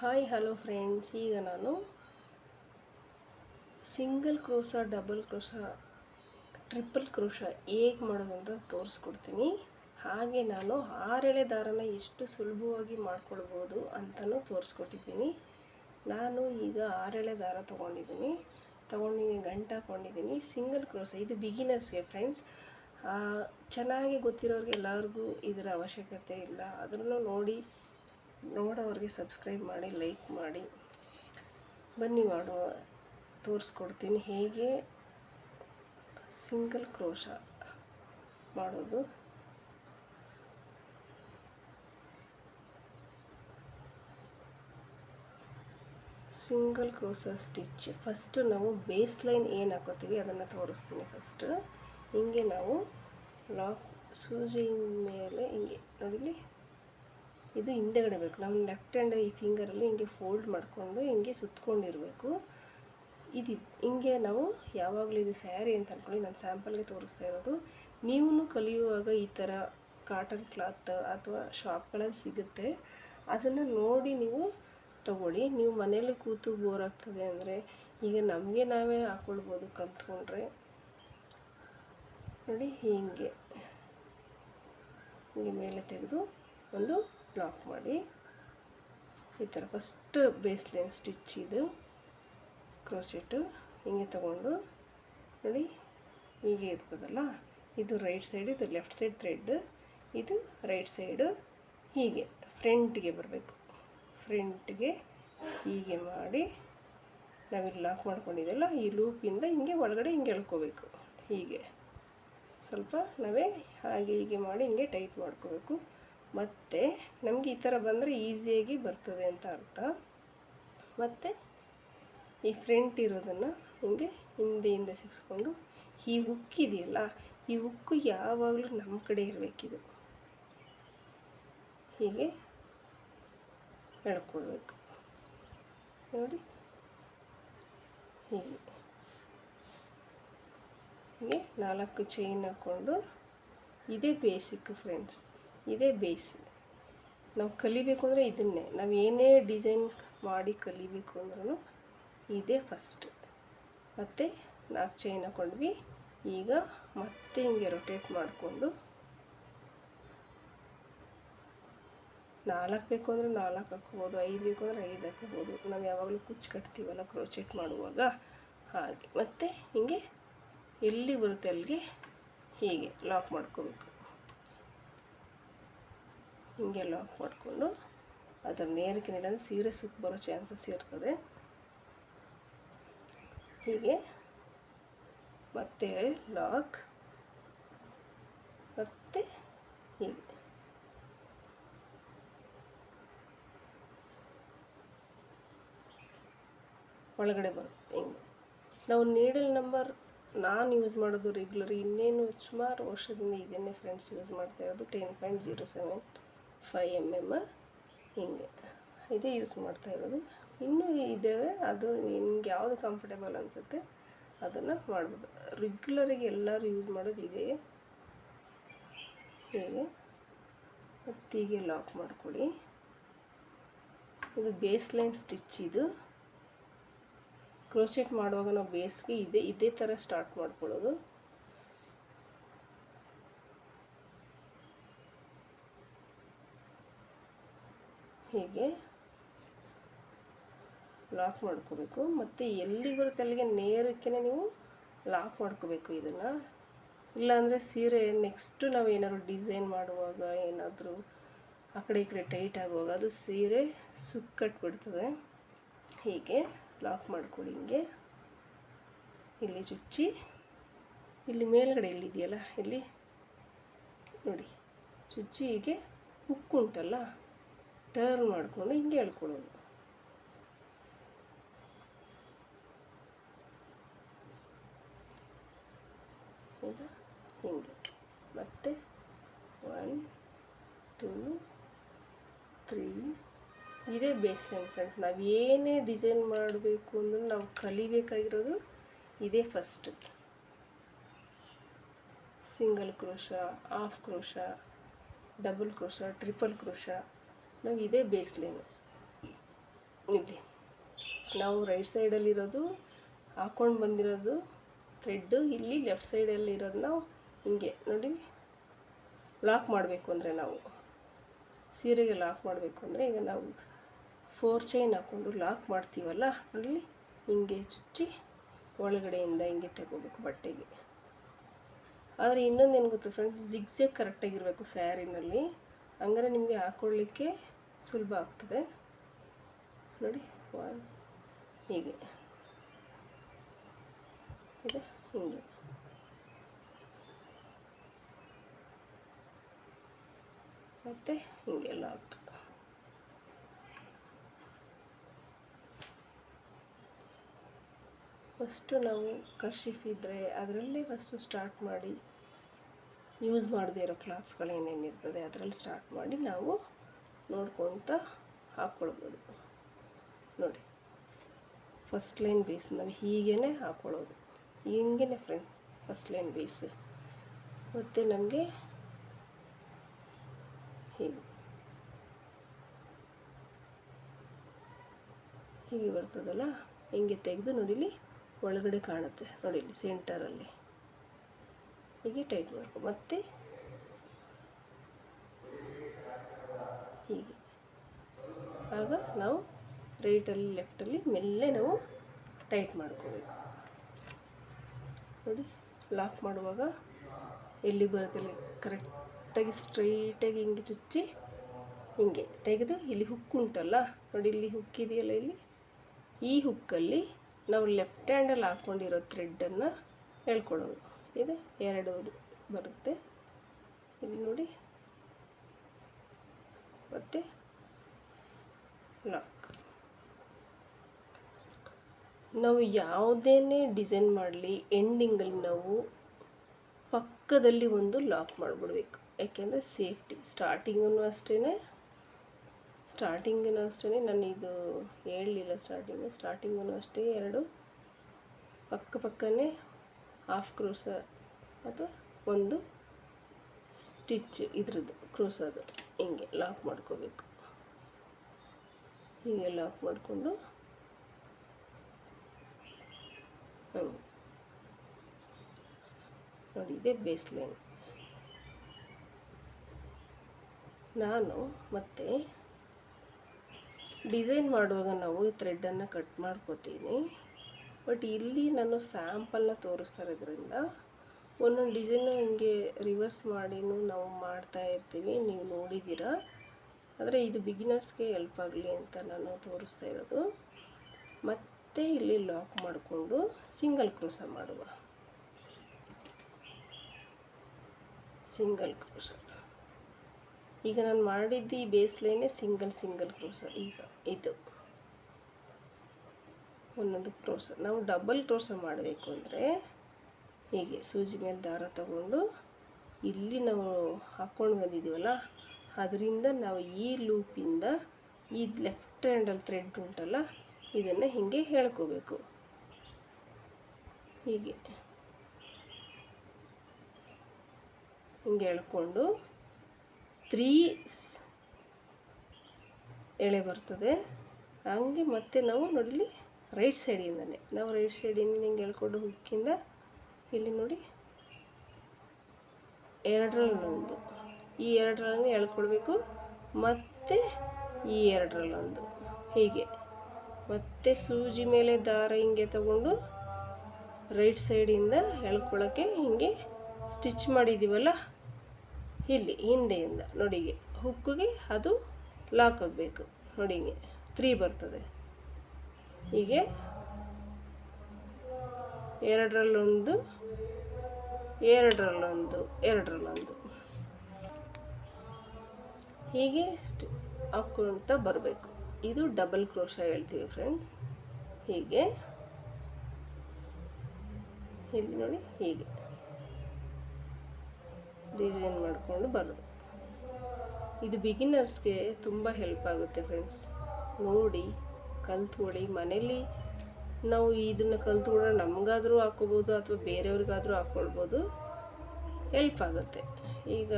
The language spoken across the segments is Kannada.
ಹಾಯ್ ಹಲೋ ಫ್ರೆಂಡ್ಸ್ ಈಗ ನಾನು single crochet double crochet triple crochet ಹೇಗೆ ಮಾಡೋದು ಅಂತ ತೋರಿಸ್ಕೊಡ್ತೀನಿ. ಹಾಗೆ ನಾನು ಆರೆಳೆ ದಾರನ ಎಷ್ಟು ಸುಲಭವಾಗಿ ಮಾಡ್ಕೊಳ್ಬೋದು ಅಂತಲೂ ತೋರಿಸ್ಕೊಟ್ಟಿದ್ದೀನಿ. ನಾನು ಈಗ ಆರೆಳೆ ದಾರ ತೊಗೊಂಡಿದ್ದೀನಿ. ತೊಗೊಂಡಿದ್ದೀನಿ ಗಂಟು ಹಾಕ್ಕೊಂಡಿದ್ದೀನಿ ಸಿಂಗಲ್ ಕ್ರೋಶ ಇದು ಬಿಗಿನರ್ಸ್ಗೆ ಫ್ರೆಂಡ್ಸ್ ಚೆನ್ನಾಗಿ ಗೊತ್ತಿರೋರಿಗೆ ಎಲ್ಲರಿಗೂ ಇದರ ಅವಶ್ಯಕತೆ ಇಲ್ಲ. ಅದನ್ನು ನೋಡಿ ನೋಡೋರಿಗೆ ಸಬ್ಸ್ಕ್ರೈಬ್ ಮಾಡಿ, ಲೈಕ್ ಮಾಡಿ. ಬನ್ನಿ ಮಾಡುವ, ತೋರಿಸ್ಕೊಡ್ತೀನಿ. ಹೇಗೆ? ಸಿಂಗಲ್ ಕ್ರೋಶ ಮಾಡೋದು. Single crochet stitch. ಫಸ್ಟು ನಾವು ಬೇಸ್ ಲೈನ್ ಏನು ಹಾಕೋತೀವಿ ಅದನ್ನು ತೋರಿಸ್ತೀನಿ ಫಸ್ಟ್. ಹಿಂಗೆ ನಾವು ಲಾಕ್, ಸೂಜಿ ಮೇಲೆ ಹಿಂಗೆ ನೋಡಿಲಿ ಇದು ಹಿಂದೆಗಡೆ ಬೇಕು ನಮ್ಮ ಲೆಫ್ಟ್ ಹ್ಯಾಂಡ್ ಈ ಫಿಂಗರಲ್ಲಿ ಹಿಂಗೆ ಫೋಲ್ಡ್ ಮಾಡಿಕೊಂಡು ಹಿಂಗೆ ಸುತ್ತಕೊಂಡಿರಬೇಕು ಇದು ಹಿಂಗೆ ನಾವು ಯಾವಾಗಲೂ ಇದು ಸ್ಯಾರಿ ಅಂತ ಅಂದ್ಕೊಳ್ಳಿ ನಾನು ಸ್ಯಾಂಪಲ್ಗೆ ತೋರಿಸ್ತಾ ಇರೋದು. ನೀವು ಕಲಿಯುವಾಗ ಈ ಥರ ಕಾಟನ್ ಕ್ಲಾತ್ ಅಥವಾ ಶಾಪ್ಗಳಲ್ಲಿ ಸಿಗುತ್ತೆ. ಅದನ್ನು ನೋಡಿ ನೀವು ತಗೊಳ್ಳಿ. ನೀವು ಮನೇಲಿ ಕೂತು ಬೋರ್ ಆಗ್ತದೆ ಅಂದರೆ ಈಗ ನಮಗೆ ನಾವೇ ಹಾಕ್ಕೊಳ್ಬೋದು ಕಲ್ತ್ಕೊಂಡ್ರೆ. ನೋಡಿ ಹೀಗೆ. ಹಿಂಗೆ ಮೇಲೆ ತೆಗೆದು ಒಂದು ಲಾಕ್ ಮಾಡಿ. ಈ ಥರ ಫಸ್ಟ್ ಬೇಸ್ಲೈನ್ ಸ್ಟಿಚ್ ಇದು. ಕ್ರೋಶೆಟ್ಟು ಹಿಂಗೆ ತಗೊಂಡು ನೋಡಿ ಹೀಗೆ ಇರ್ತದಲ್ಲ? ಇದು ರೈಟ್ ಸೈಡ್ ಇದು ಲೆಫ್ಟ್ ಸೈಡ್ ಥ್ರೆಡ್ ಇದು ರೈಟ್ ಸೈಡು ಹೀಗೆ ಫ್ರಂಟ್ಗೆ ಬರಬೇಕು. ಫ್ರಂಟ್ಗೆ ಹೀಗೆ ಮಾಡಿ ನಾವಿಲ್ಲಿ ಲಾಕ್ ಮಾಡ್ಕೊಂಡಿದ್ದೆಲ್ಲ ಈ ಲೂಪಿಂದ ಹಿಂಗೆ ಒಳಗಡೆ ಹಿಂಗೆ ಎಳ್ಕೋಬೇಕು. ಹೀಗೆ. ಸ್ವಲ್ಪ ನಾವೇ ಹಾಗೆ ಹೀಗೆ ಮಾಡಿ ಹಿಂಗೆ ಟೈಟ್ ಮಾಡ್ಕೋಬೇಕು. ಮತ್ತು ನಮಗೆ ಈ ಥರ ಬಂದರೆ ಈಸಿಯಾಗಿ ಬರ್ತದೆ ಅಂತ ಅರ್ಥ. ಮತ್ತು ಈ ಫ್ರಂಟ್ ಇರೋದನ್ನು ಹಿಂಗೆ ಹಿಂದೆ ಹಿಂದೆ ಸಿಕ್ಸ್ಕೊಂಡು ಈ ಉಕ್ಕಿದೆಯಲ್ಲ ಈ ಉಕ್ಕು ಯಾವಾಗಲೂ ನಮ್ಮ ಕಡೆ ಇರಬೇಕಿದು. ಹೀಗೆ ಎಳ್ಕೊಳ್ಬೇಕು ನೋಡಿ. ಹೀಗೆ. ಹೀಗೆ ನಾಲ್ಕು ಚೈನ್ ಹಾಕ್ಕೊಂಡು ಇದೇ ಬೇಸಿಕ್ ಫ್ರೆಂಡ್ಸ್ ಇದೇ ಬೇಸ್. ನಾವು ಕಲಿಬೇಕು ಅಂದರೆ ಇದನ್ನೇ. ನಾವು ಏನೇ ಡಿಸೈನ್ ಮಾಡಿ ಕಲಿಬೇಕು ಅಂದ್ರೂ ಇದೇ ಫಸ್ಟ್. ಮತ್ತು ನಾಲ್ಕು ಚೈನ್ ಹಾಕ್ಕೊಂಡ್ವಿ ಈಗ ಮತ್ತೆ ಹಿಂಗೆ ರೊಟೇಟ್ ಮಾಡಿಕೊಂಡು ನಾಲ್ಕು ಬೇಕು ಅಂದರೆ ನಾಲ್ಕು ಹಾಕ್ಬೋದು, ಐದು ಬೇಕು ಅಂದರೆ ಐದು ಹಾಕ್ಬೋದು. ನಾವು ಯಾವಾಗಲೂ ಕುಚ್ಚು ಕಟ್ತೀವಲ್ಲ, ಕ್ರೋಚೆಟ್ ಮಾಡುವಾಗ ಹಾಗೆ. ಮತ್ತು ಹಿಂಗೆ ಎಲ್ಲಿ ಬರುತ್ತೆ ಅಲ್ಲಿಗೆ ಹೀಗೆ ಲಾಕ್ ಮಾಡ್ಕೋಬೇಕು. ಹಿಂಗೆ ಲಾಕ್ ಮಾಡಿಕೊಂಡು ಅದರ ನೇರಕ್ಕೆ ನೀಡೋದು ಸೀರೆ ಸುತ್ತ ಬರೋ ಚಾನ್ಸಸ್ ಇರ್ತದೆ. ಹೀಗೆ ಮತ್ತೆ ಲಾಕ್ ಮತ್ತೆ ಹೀಗೆ. ಒಳಗಡೆ ಬರುತ್ತೆ ಹಿಂಗೆ. ನಾವು ನೀಡಲ್ ನಂಬರ್ ನಾನು ಯೂಸ್ ಮಾಡೋದು ರೆಗ್ಯುಲರ್ ಇನ್ನೇನು ಸುಮಾರು ವರ್ಷದಿಂದ ಇದನ್ನೇ ಫ್ರೆಂಡ್ಸ್ ಯೂಸ್ ಮಾಡ್ತಾ ಇರೋದು ten point zero seven five M M ಹಿಂಗೆ. ಇದೇ ಯೂಸ್ ಮಾಡ್ತಾ ಇರೋದು. ಇನ್ನೂ ಇದ್ದಾವೆ. ಅದು ನಿಮ್ಗೆ ಯಾವುದು ಕಂಫರ್ಟೇಬಲ್ ಅನಿಸುತ್ತೆ ಅದನ್ನು ಮಾಡ್ಬೋದು. ರೆಗ್ಯುಲರಿಗೆ ಎಲ್ಲರೂ ಯೂಸ್ ಮಾಡೋದು ಇದೇ. ಹೀಗೆ. ಹತ್ತಿಗೆ ಲಾಕ್ ಮಾಡ್ಕೊಳ್ಳಿ ಇದು ಬೇಸ್ ಲೈನ್ ಸ್ಟಿಚ್ ಇದು. ಕ್ರೋಶೆಟ್ ಮಾಡುವಾಗ ನಾವು ಬೇಸ್ಗೆ ಇದೇ ಇದೇ ಥರ ಸ್ಟಾರ್ಟ್ ಮಾಡ್ಕೊಳ್ಳೋದು. ಹೀಗೆ? ಲಾಕ್ ಮಾಡ್ಕೋಬೇಕು. ಮತ್ತು ಎಲ್ಲಿ ಬರುತ್ತೆ ಅಲ್ಲಿಗೆ ನೇರಕ್ಕೆ ನೀವು ಲಾಕ್ ಮಾಡ್ಕೋಬೇಕು ಇದನ್ನು. ಇಲ್ಲಾಂದರೆ ಸೀರೆ ನೆಕ್ಸ್ಟು ನಾವು ಏನಾದರೂ ಡಿಸೈನ್ ಮಾಡುವಾಗ ಏನಾದರೂ ಆ ಕಡೆ ಈ ಕಡೆ ಟೈಟ್ ಆಗುವಾಗ ಅದು ಸೀರೆ ಸುಕ್ಕಟ್ಬಿಡ್ತದೆ ಹೀಗೆ ಲಾಕ್ ಮಾಡ್ಕೊಳ್ಳಿ ಹಿಂಗೆ. ಇಲ್ಲಿ ಚುಚ್ಚಿ, ಇಲ್ಲಿ ಮೇಲ್ಗಡೆ ಇಲ್ಲಿದೆಯಲ್ಲ ಇಲ್ಲಿ. ನೋಡಿ, ಚುಚ್ಚಿ ಹೀಗೆ ಉಕ್ಕುಂಟಲ್ಲ? ಟರ್ನ್ ಮಾಡಿಕೊಂಡು ಹಿಂಗೆ ಹೇಳ್ಕೊಳ್ಳೋದು. ಹಿಂಗೆ. ಮತ್ತೆ ಒನ್ ಟೂ ತ್ರೀ ಇದೇ ಬೇಸ್ ಲೈನ್ ಫ್ರೆಂಡ್ಸ್ ನಾವು ಏನೇ ಡಿಸೈನ್ ಮಾಡಬೇಕು ಅಂದ್ರೆ ನಾವು ಕಲಿಬೇಕಾಗಿರೋದು ಇದೇ first single crochet half crochet double crochet triple crochet ನಾವು ಇದೇ ಬೇಸ್ ಲೈನು ಇಲ್ಲಿ. ನಾವು ರೈಟ್ ಸೈಡಲ್ಲಿರೋದು ಹಾಕ್ಕೊಂಡು ಬಂದಿರೋದು ಥ್ರೆಡ್ಡು ಇಲ್ಲಿ ಲೆಫ್ಟ್ ಸೈಡಲ್ಲಿರೋದು ನಾವು ಹಿಂಗೆ, ನೋಡಿ ಲಾಕ್ ಮಾಡಬೇಕು ಅಂದರೆ ನಾವು. ಸೀರೆಗೆ ಲಾಕ್ ಮಾಡಬೇಕು ಅಂದರೆ ಈಗ ನಾವು ಫೋರ್ ಚೈನ್ ಹಾಕ್ಕೊಂಡು ಲಾಕ್ ಮಾಡ್ತೀವಲ್ಲ, ಅಲ್ಲಿ ಹಿಂಗೆ ಚುಚ್ಚಿ ಒಳಗಡೆಯಿಂದ ಹಿಂಗೆ ತಗೋಬೇಕು ಬಟ್ಟೆಗೆ. ಆದರೆ ಇನ್ನೊಂದು ಏನು ಗೊತ್ತು ಫ್ರೆಂಡ್ಸ್ ಜಿಗ್ಜೆಗ್ ಕರೆಕ್ಟಾಗಿರಬೇಕು ಸ್ಯಾರಿನಲ್ಲಿ. ಹಂಗಾರೆ ನಿಮಗೆ ಹಾಕ್ಕೊಳ್ಳಿಕ್ಕೆ ಸುಲಭ ಆಗ್ತದೆ. ನೋಡಿ ಒನ್ ಹೀಗೆ. ಇದೆ, ಹಿಂಗೆ. ಮತ್ತು ಹಿಂಗೆ ಲಾಕ್ ಫಸ್ಟು ನಾವು ಕರ್ಶಿಫ್ ಇದ್ದರೆ ಅದರಲ್ಲೇ ಫಸ್ಟು ಸ್ಟಾರ್ಟ್ ಮಾಡಿ ಯೂಸ್ ಮಾಡದೇ ಇರೋ ಕ್ಲಾತ್ಸ್ಗಳು ಏನೇನಿರ್ತದೆ ಅದರಲ್ಲಿ ಸ್ಟಾರ್ಟ್ ಮಾಡಿ ನಾವು ನೋಡ್ಕೊತ ಹಾಕ್ಕೊಳ್ಬೋದು ನೋಡಿ ಫಸ್ಟ್ ಲೈನ್ ಬೇಸ್ ನಾವು ಹೀಗೇ ಹಾಕ್ಕೊಳ್ಳೋದು ಹಿಂಗೇ ಫ್ರೆಂಡ್ ಫಸ್ಟ್ ಲೈನ್ ಬೇಸ್ ಮತ್ತು ನಮಗೆ ಹೀಗೆ. ಹೀಗೆ ಬರ್ತದಲ್ಲ? ಹಿಂಗೆ ತೆಗೆದು ನೋಡಿಲಿ ಒಳಗಡೆ ಕಾಣುತ್ತೆ. ನೋಡಿಲಿ ಸೆಂಟರಲ್ಲಿ ಹೀಗೆ ಟೈಟ್ ಮಾಡ್ಕೊ, ಮತ್ತೆ ಹೀಗೆ. ಆಗ ನಾವು ರೈಟಲ್ಲಿ ಲೆಫ್ಟಲ್ಲಿ ಮೆಲ್ಲೆ ನಾವು ಟೈಟ್ ಮಾಡ್ಕೋಬೇಕು. ನೋಡಿ ಲಾಕ್ ಮಾಡುವಾಗ ಎಲ್ಲಿ ಬರುತ್ತೆ ಕರೆಕ್ಟಾಗಿ ಸ್ಟ್ರೈಟಾಗಿ ಹಿಂಗೆ ಚುಚ್ಚಿ ಹಿಂಗೆ ತೆಗೆದು ಇಲ್ಲಿ ಹುಕ್ ಉಂಟಲ್ಲ? ನೋಡಿ, ಇಲ್ಲಿ ಹುಕ್ ಇದೆಯಲ್ಲ ಇಲ್ಲಿ? ಈ ಹುಕ್ಕಲ್ಲಿ ನಾವು ಲೆಫ್ಟ್ ಹ್ಯಾಂಡಲ್ಲಿ ಹಾಕ್ಕೊಂಡಿರೋ ಥ್ರೆಡ್ಡನ್ನು ಹೇಳ್ಕೊಳ್ಳೋದು ಇದು. ಎರಡು ಬರುತ್ತೆ. ಇಲ್ಲಿ ನೋಡಿ. ಮತ್ತು ಲಾಕ್ ನಾವು ಯಾವುದೇ ಡಿಸೈನ್ ಮಾಡಲಿ ಎಂಡಿಂಗಲ್ಲಿ ನಾವು ಪಕ್ಕದಲ್ಲಿ ಒಂದು ಲಾಕ್ ಮಾಡಿಬಿಡ್ಬೇಕು. ಯಾಕೆಂದರೆ ಸೇಫ್ಟಿ ಸ್ಟಾರ್ಟಿಂಗೂ ಅಷ್ಟೇ ಸ್ಟಾರ್ಟಿಂಗೂ ಅಷ್ಟೇ ನಾನು ಇದು ಹೇಳಲಿಲ್ಲ ಸ್ಟಾರ್ಟಿಂಗು ಸ್ಟಾರ್ಟಿಂಗೂ ಅಷ್ಟೇ ಎರಡು. ಪಕ್ಕ ಪಕ್ಕನೇ ಹಾಫ್ ಕ್ರೂಸ ಅಥವಾ ಒಂದು ಸ್ಟಿಚ್ ಇದ್ರದ್ದು. ಕ್ರೂಸದು ಹಿಂಗೆ ಲಾಕ್ ಮಾಡ್ಕೋಬೇಕು. ಹೀಗೆ ಲಾಕ್ ಮಾಡಿಕೊಂಡು ನೋಡಿ, ಇದೇ ಬೇಸ್ ಲೈನ್ ನಾನು ಮತ್ತೆ ಡಿಸೈನ್ ಮಾಡುವಾಗ ನಾವು ಈ ಥ್ರೆಡ್ಡನ್ನು ಕಟ್ ಮಾಡ್ಕೋತೀನಿ. ಬಟ್ ಇಲ್ಲಿ ನಾನು ಸ್ಯಾಂಪಲ್ನ ತೋರಿಸ್ತಾ ಇರೋದ್ರಿಂದ ಒಂದೊಂದು ಡಿಸೈನು ಹಿಂಗೆ ರಿವರ್ಸ್ ಮಾಡಿನೂ ನಾವು ಮಾಡ್ತಾ ಇರ್ತೀವಿ, ನೀವು ನೋಡಿದ್ದೀರ. ಆದರೆ ಇದು ಬಿಗಿನರ್ಸ್ಗೆ ಹೆಲ್ಪ್ ಆಗಲಿ ಅಂತ ನಾನು ತೋರಿಸ್ತಾ ಇರೋದು ಮತ್ತೆ ಇಲ್ಲಿ ಲಾಕ್ ಮಾಡಿಕೊಂಡು ಸಿಂಗಲ್ ಕ್ರೋಸ ಮಾಡುವ. Single crochet. ಈಗ ನಾನು ಮಾಡಿದ್ದು ಈ ಬೇಸ್ಲೈನೇ ಸಿಂಗಲ್ ಸಿಂಗಲ್ ಕ್ರೋಶ. ಈಗ ಇದು. ಒಂದೊಂದು ಕ್ರೋಶ ನಾವು ಡಬಲ್ ಕ್ರೋಶ ಮಾಡಬೇಕು ಅಂದರೆ ಹೀಗೆ ಸೂಜಿ ಮೇಲೆ ದಾರ ತಗೊಂಡು ಇಲ್ಲಿ ನಾವು ಹಾಕ್ಕೊಂಡು ಬಂದಿದ್ದೀವಲ್ಲ ಅದರಿಂದ ನಾವು ಈ ಲೂಪಿಂದ ಈ ಲೆಫ್ಟ್ ಹ್ಯಾಂಡಲ್ ಥ್ರೆಡ್ ಉಂಟಲ್ಲ, ಇದನ್ನು ಹೀಗೆ ಹೇಳ್ಕೋಬೇಕು ಹೀಗೆ. ಹಿಂಗೆ ಹೇಳ್ಕೊಂಡು ತ್ರೀ ಎಳೆ ಬರ್ತದೆ. ಹಂಗೆ ಮತ್ತೆ ನಾವು ನೋಡಿಲಿ ರೈಟ್ ಸೈಡಿಂದನೇ ನಾವು ರೈಟ್ ಸೈಡಿಂದ ಹಿಂಗೆ ಎಳ್ಕೊಂಡು ಹುಕ್ಕಿಂದ ಇಲ್ಲಿ ನೋಡಿ ಎರಡರಲ್ಲೊಂದು. ಈ ಎರಡರಲ್ಲಿ ಎಳ್ಕೊಳ್ಬೇಕು, ಮತ್ತು ಈ ಎರಡರಲ್ಲೊಂದು. ಹೀಗೆ. ಮತ್ತೆ ಸೂಜಿ ಮೇಲೆ ದಾರ ಹಿಂಗೆ ತಗೊಂಡು ರೈಟ್ ಸೈಡಿಂದ ಎಳ್ಕೊಳ್ಳೋಕ್ಕೆ ಹಿಂಗೆ ಸ್ಟಿಚ್ ಮಾಡಿದ್ದೀವಲ್ಲ ಇಲ್ಲಿ, ಹಿಂದೆಯಿಂದ. ನೋಡಿಗೆ ಹುಕ್ಕಿಗೆ ಅದು ಲಾಕ್ ಆಗಬೇಕು. ನೋಡಿಗೆ ತ್ರೀ ಬರ್ತದೆ. ಹೀಗೆ ಎರಡರಲ್ಲೊಂದು ಎರಡರಲ್ಲೊಂದು ಎರಡರಲ್ಲೊಂದು. ಹೀಗೆ ಹಾಕ್ಕೊಳ್ತಾ ಬರಬೇಕು. ಇದು ಡಬಲ್ ಕ್ರೋಶ ಹೇಳ್ತೀವಿ ಫ್ರೆಂಡ್ಸ್ ಹೀಗೆ. ಇಲ್ಲಿ ನೋಡಿ ಹೀಗೆ. ಡಿಸೈನ್ ಮಾಡಿಕೊಂಡು ಬರೋದು. ಇದು ಬಿಗಿನರ್ಸ್ಗೆ ತುಂಬ ಹೆಲ್ಪ್ ಆಗುತ್ತೆ ಫ್ರೆಂಡ್ಸ್ ನೋಡಿ. ಕಲ್ತ್ಕೊಳ್ಳಿ ಮನೇಲಿ ನಾವು ಇದನ್ನು ಕಲ್ತ್ಕೊಂಡ್ರೆ ನಮಗಾದರೂ ಹಾಕ್ಕೋಬೋದು ಅಥವಾ ಬೇರೆಯವ್ರಿಗಾದರೂ ಹಾಕ್ಕೊಳ್ಬೋದು. ಹೆಲ್ಪ್ ಆಗುತ್ತೆ. ಈಗ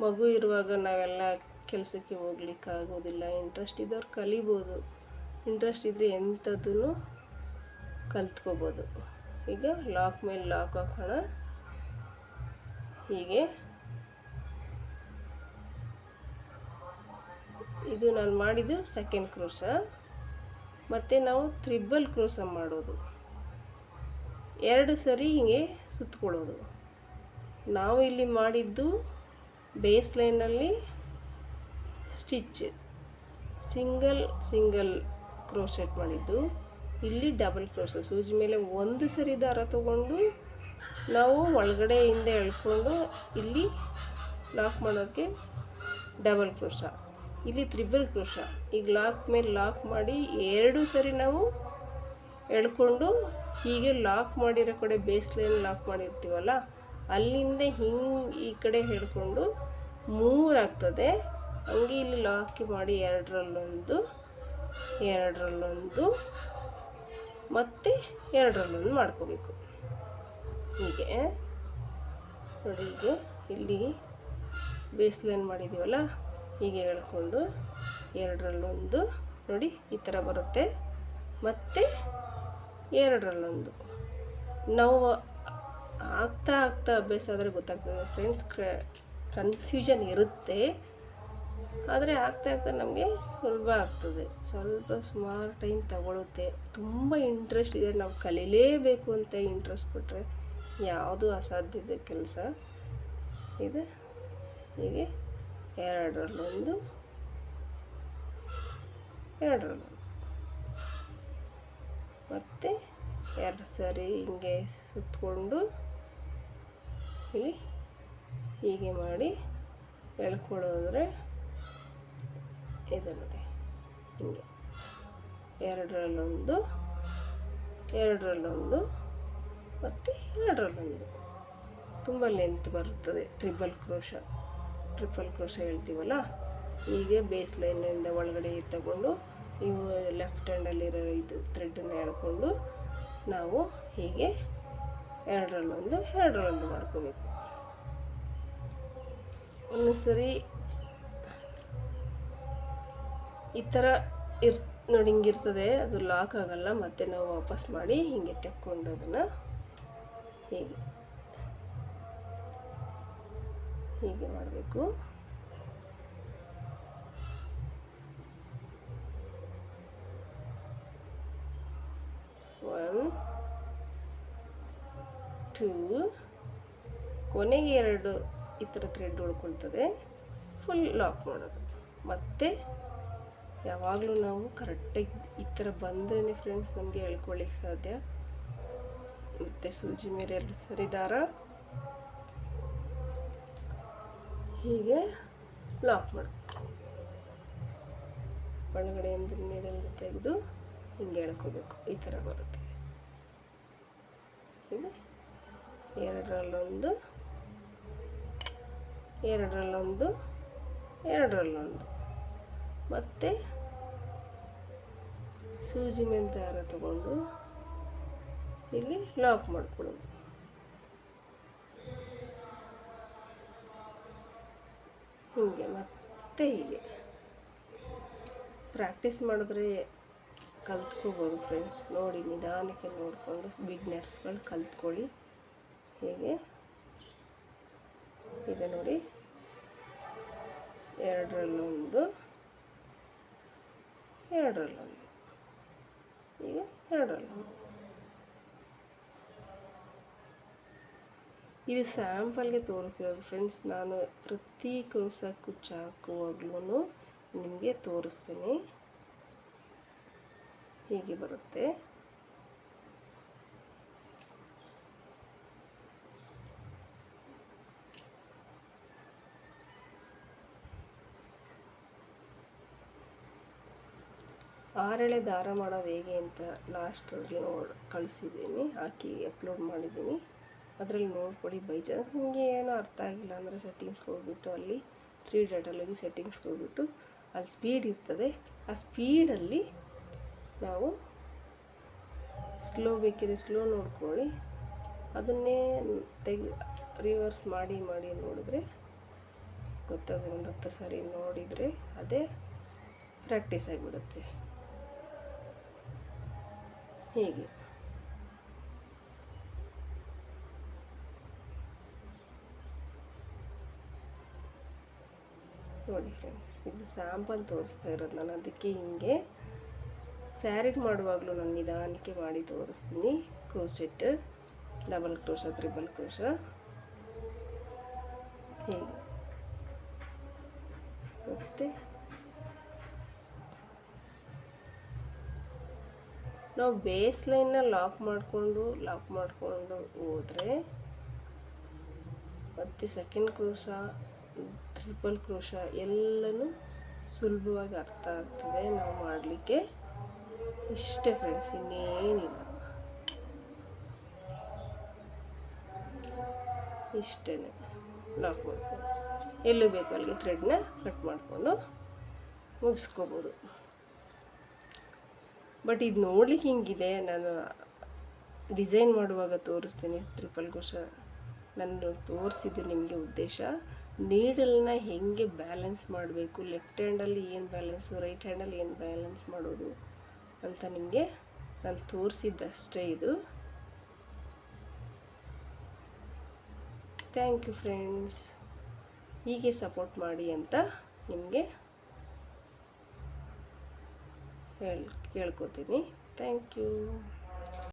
ಮಗು ಇರುವಾಗ ನಾವೆಲ್ಲ ಕೆಲಸಕ್ಕೆ ಹೋಗ್ಲಿಕ್ಕೆ ಆಗೋದಿಲ್ಲ ಇಂಟ್ರೆಸ್ಟ್ ಇದ್ದವ್ರು ಕಲಿಬೋದು. ಇಂಟ್ರೆಸ್ಟ್ ಇದ್ದರೆ ಎಂಥದ್ದೂ ಕಲ್ತ್ಕೋಬೋದು. ಈಗ ಲಾಕ್ ಮೇಲೆ ಲಾಕ್ ಹಾಕೋಣ. ಹೀಗೆ. ಇದು ನಾನು ಮಾಡಿದ್ದು ಸೆಕೆಂಡ್ ಕ್ರೋಶ. ಮತ್ತು ನಾವು ತ್ರಿಬಲ್ ಕ್ರೋಸ ಮಾಡೋದು. ಎರಡು ಸರಿ ಹೀಗೆ ಸುತ್ತಕೊಳ್ಳೋದು ನಾವು ಇಲ್ಲಿ ಮಾಡಿದ್ದು ಬೇಸ್ ಲೈನಲ್ಲಿ ಸ್ಟಿಚ್ ಸಿಂಗಲ್ ಸಿಂಗಲ್ ಕ್ರೋಶೆಟ್ ಮಾಡಿದ್ದು. ಇಲ್ಲಿ ಡಬಲ್ ಕ್ರೋಶ ಸೂಜಿ ಮೇಲೆ ಒಂದು ಸರಿ ದಾರ ತಗೊಂಡು ನಾವು ಒಳಗಡೆಯಿಂದ ಎಳ್ಕೊಂಡು ಇಲ್ಲಿ ಲಾಕ್ ಮಾಡೋಕ್ಕೆ ಡಬಲ್ ಕ್ರೋಶ ಇಲ್ಲಿ ತ್ರಿಬಲ್ ಕ್ರೋಶ. ಈಗ ಲಾಕ್ ಮೇಲೆ ಲಾಕ್ ಮಾಡಿ ಎರಡು ಸರಿ ನಾವು ಎಳ್ಕೊಂಡು ಹೀಗೆ ಲಾಕ್ ಮಾಡಿರೋ ಕಡೆ ಬೇಸ್ ಲೈನ್ ಲಾಕ್ ಮಾಡಿರ್ತೀವಲ್ಲ, ಅಲ್ಲಿಂದ ಹಿಂಗೆ ಈ ಕಡೆ ಹೇಳ್ಕೊಂಡು ಮೂರಾಗ್ತದೆ ಹಂಗೆ ಇಲ್ಲಿ ಲಾಕ್ ಮಾಡಿ ಎರಡರಲ್ಲೊಂದು ಎರಡರಲ್ಲೊಂದು, ಮತ್ತು ಎರಡರಲ್ಲೊಂದು ಮಾಡ್ಕೋಬೇಕು. ಹೀಗೆ. ನೋಡಿ ಈಗ ಇಲ್ಲಿ ಬೇಸ್ ಲೈನ್ ಮಾಡಿದ್ದೀವಲ್ಲ ಹೀಗೆ ಎಳ್ಕೊಂಡು ಎರಡರಲ್ಲೊಂದು. ನೋಡಿ, ಈ ಥರ ಬರುತ್ತೆ. ಮತ್ತು ಎರಡರಲ್ಲೊಂದು. ನಾವು ಆಗ್ತಾ ಆಗ್ತಾ ಅಭ್ಯಾಸ ಆದರೆ ಗೊತ್ತಾಗ್ತದೆ. ಫ್ರೆಂಡ್ಸ್ ಕನ್ಫ್ಯೂಷನ್ ಇರುತ್ತೆ. ಆದರೆ ಆಗ್ತಾ ಆಗ್ತಾ ನಮಗೆ ಸುಲಭ ಆಗ್ತದೆ. ಸ್ವಲ್ಪ ಸುಮಾರು ಟೈಮ್ ತಗೊಳುತ್ತೆ. ತುಂಬ ಇಂಟ್ರೆಸ್ಟ್ ಇದೆ. ನಾವು ಕಲೀಲೇಬೇಕು ಅಂತ ಇಂಟ್ರೆಸ್ಟ್ ಕೊಟ್ಟರೆ ಯಾವುದು ಅಸಾಧ್ಯದ ಕೆಲಸ. ಇದು ಹೀಗೆ ಎರಡರಲ್ಲೊಂದು ಎರಡರಲ್ಲೊಂದು. ಮತ್ತು ಎರಡು ಸರಿ ಹಿಂಗೆ ಸುತ್ತಕೊಂಡು ಇಲ್ಲಿ ಹೀಗೆ ಮಾಡಿ ಎಳ್ಕೊಳ್ಳೋದ್ರೆ ಇದೆ ನೋಡಿ ಹಿಂಗೆ. ಎರಡರಲ್ಲೊಂದು ಎರಡರಲ್ಲೊಂದು ಮತ್ತು ಎರಡರಲ್ಲೊಂದು. ತುಂಬ ಲೆಂತ್ ಬರುತ್ತದೆ, ತ್ರಿಬಲ್ ಕ್ರೋಶ. ಟ್ರಿಪಲ್ ಕ್ರೋಶ ಹೇಳ್ತೀವಲ್ಲ, ಹೀಗೆ ಬೇಸ್ ಲೈನಿಂದ ಒಳಗಡೆ ತಗೊಂಡು ಇವು ಲೆಫ್ಟ್ ಹ್ಯಾಂಡಲ್ಲಿರೋ ಇದು ಥ್ರೆಡ್ಡನ್ನು ಎಳ್ಕೊಂಡು ನಾವು ಹೀಗೆ ಎರಡರಲ್ಲೊಂದು ಎರಡರಲ್ಲೊಂದು ಮಾಡ್ಕೋಬೇಕು. ಒಂದು ಸರಿ ಈ ಥರ ಇರ್, ನೋಡಿ ಹಿಂಗಿರ್ತದೆ ಅದು ಲಾಕ್ ಆಗಲ್ಲ, ಮತ್ತೆ ನಾವು ವಾಪಸ್ ಮಾಡಿ ಹೀಗೆ ತೆಕ್ಕೊಂಡು ಅದನ್ನು ಹೀಗೆ. ಹೀಗೆ ಮಾಡಬೇಕು. ಒನ್ ಟೂ ಕೊನೆಗೆ ಎರಡು ಈ ಥರ ಥ್ರೆಡ್ ಉಳ್ಕೊಳ್ತದೆ. ಫುಲ್ ಲಾಕ್ ಮಾಡೋದು. ಮತ್ತು ಯಾವಾಗಲೂ ನಾವು ಕರೆಕ್ಟಾಗಿ ಈ ಥರ ಬಂದ್ರೇ ಫ್ರೆಂಡ್ಸ್ ನಮಗೆ ಹೇಳ್ಕೊಳ್ಳಿಕ್ಕೆ ಸಾಧ್ಯ. ಮತ್ತು ಸೂಜಿ ಮೇಲೆ ಎರಡು ಸರಿ ದಾರ. ಹೀಗೆ ಲಾಕ್ ಮಾಡಿ ಒಳಗಡೆಯಿಂದ ನೀರೆಲ್ಲ ತೆಗೆದು ಹಿಂಗೆ ಎಳ್ಕೋಬೇಕು. ಈ ಥರ ಬರುತ್ತೆ. ಎರಡರಲ್ಲೊಂದು ಎರಡರಲ್ಲೊಂದು ಎರಡರಲ್ಲೊಂದು. ಮತ್ತು ಸೂಜಿ ಮೇಲೆ ತಗೊಂಡು ಇಲ್ಲಿ ಲಾಕ್ ಮಾಡ್ಕೊಳ್ಳೋದು ಹೀಗೆ, ಮತ್ತೆ ಹೀಗೆ. ಪ್ರಾಕ್ಟೀಸ್ ಮಾಡಿದ್ರೆ ಕಲ್ತ್ಕೋಬೋದು ಫ್ರೆಂಡ್ಸ್ ನೋಡಿ, ನಿಧಾನಕ್ಕೆ ನೋಡಿಕೊಂಡು ಬಿಗ್ನರ್ಸ್ಗಳು ಕಲ್ತ್ಕೊಳ್ಳಿ. ಹೀಗೆ. ಇದೆ ನೋಡಿ. ಎರಡರಲ್ಲೊಂದು ಎರಡರಲ್ಲೊಂದು. ಈಗ ಎರಡರಲ್ಲೊಂದು. ಇದು ಸ್ಯಾಂಪಲ್ಗೆ ತೋರಿಸಿರೋದು ಫ್ರೆಂಡ್ಸ್, ನಾನು ಪ್ರತಿ ಕ್ರೋಸ ಕುಚ್ಚು ಹಾಕುವಾಗ್ಲೂ ನಿಮಗೆ ತೋರಿಸ್ತೀನಿ. ಹೀಗೆ ಬರುತ್ತೆ. ಆರಳೆ ದಾರ ಮಾಡೋದು ಹೇಗೆ ಅಂತ ಲಾಸ್ಟಲ್ಲಿ ನೋಡಿ, ಕಳಿಸಿದ್ದೀನಿ, ಹಾಕಿ ಅಪ್ಲೋಡ್ ಮಾಡಿದ್ದೀನಿ. ಅದರಲ್ಲಿ ನೋಡ್ಕೊಡಿ ಬೈಚಾನ್ಸ್ ನಿಮಗೆ ಏನೂ ಅರ್ಥ ಆಗಿಲ್ಲ ಅಂದರೆ ಸೆಟ್ಟಿಂಗ್ಸ್ಗೆ ಹೋಗ್ಬಿಟ್ಟು ಅಲ್ಲಿ ತ್ರೀ ಡೇಟಲ್ಲಿ ಹೋಗಿ ಸೆಟ್ಟಿಂಗ್ಸ್ಗೆ ಹೋಗ್ಬಿಟ್ಟು ಅಲ್ಲಿ ಸ್ಪೀಡ್ ಇರ್ತದೆ. ಆ ಸ್ಪೀಡಲ್ಲಿ ನಾವು ಸ್ಲೋ ಬೇಕಿದ್ರೆ ಸ್ಲೋ ನೋಡ್ಕೊಳ್ಳಿ ಅದನ್ನೇ ತೆಗೆ ರಿವರ್ಸ್ ಮಾಡಿ ಮಾಡಿ ನೋಡಿದ್ರೆ ಗೊತ್ತಾಗುತ್ತೆ ಒಂದು ಹತ್ತು ಸಾರಿ ನೋಡಿದರೆ ಅದೇ ಪ್ರಾಕ್ಟೀಸ್ ಆಗಿಬಿಡುತ್ತೆ. ಹೀಗೆ. ನೋಡಿ ಫ್ರೆಂಡ್ಸ್ ಇದು ಸ್ಯಾಂಪಲ್ ತೋರಿಸ್ತಾ ಇರೋದು. ನಾನು ಅದಕ್ಕೆ ಹಿಂಗೆ ಸ್ಯಾರಿಗೆ ಮಾಡುವಾಗಲೂ ನಾನು ನಿಧಾನಕ್ಕೆ ಮಾಡಿ ತೋರಿಸ್ತೀನಿ. Crochet double crochet triple crochet ಹೀಗೆ. ಮತ್ತು? ನಾವು ಬೇಸ್ ಲೈನ್ನ ಲಾಕ್ ಮಾಡಿಕೊಂಡು ಲಾಕ್ ಮಾಡಿಕೊಂಡು ಹೋದರೆ ಮತ್ತು ಸೆಕೆಂಡ್ ಕ್ರೋಶ ಟ್ರಿಪಲ್ ಕ್ರೋಶ ಎಲ್ಲನೂ ಸುಲಭವಾಗಿ ಅರ್ಥ ಆಗ್ತದೆ ನಾವು ಮಾಡಲಿಕ್ಕೆ. ಇಷ್ಟೇ ಫ್ರೆಂಡ್ಸ್ ಇನ್ನೇನಿಲ್ಲ. ಇಷ್ಟೇ ಲಾಕ್ ಮಾಡ್ಕೊಂಡು ಎಲ್ಲೂ ಬೇಕು ಅಲ್ಲಿಗೆ ಥ್ರೆಡ್ನ ಕಟ್ ಮಾಡಿಕೊಂಡು ಮುಗಿಸ್ಕೋಬೋದು. ಬಟ್ ಇದು ನೋಡ್ಲಿಕ್ಕೆ ಹಿಂಗಿದೆ. ನಾನು ಡಿಸೈನ್ ಮಾಡುವಾಗ ತೋರಿಸ್ತೀನಿ ತ್ರಿಪಲ್ ಕೋಶ ನಾನು ತೋರಿಸಿದ್ದು ನಿಮಗೆ ಉದ್ದೇಶ. ನೀಡಲ್ನ ಹೆಂಗೆ ಬ್ಯಾಲೆನ್ಸ್ ಮಾಡಬೇಕು? ಲೆಫ್ಟ್ ಹ್ಯಾಂಡಲ್ಲಿ ಏನು ಬ್ಯಾಲೆನ್ಸು? ರೈಟ್ ಹ್ಯಾಂಡಲ್ಲಿ ಏನು ಬ್ಯಾಲೆನ್ಸ್ ಮಾಡೋದು ಅಂತ ನಿಮಗೆ ನಾನು ತೋರಿಸಿದ್ದಷ್ಟೇ ಇದು. Thank you friends. ಹೀಗೆ ಸಪೋರ್ಟ್ ಮಾಡಿ ಅಂತ ನಿಮಗೆ ಹೇಳ್ ಕೇಳ್ಕೊತೀನಿ. Thank you.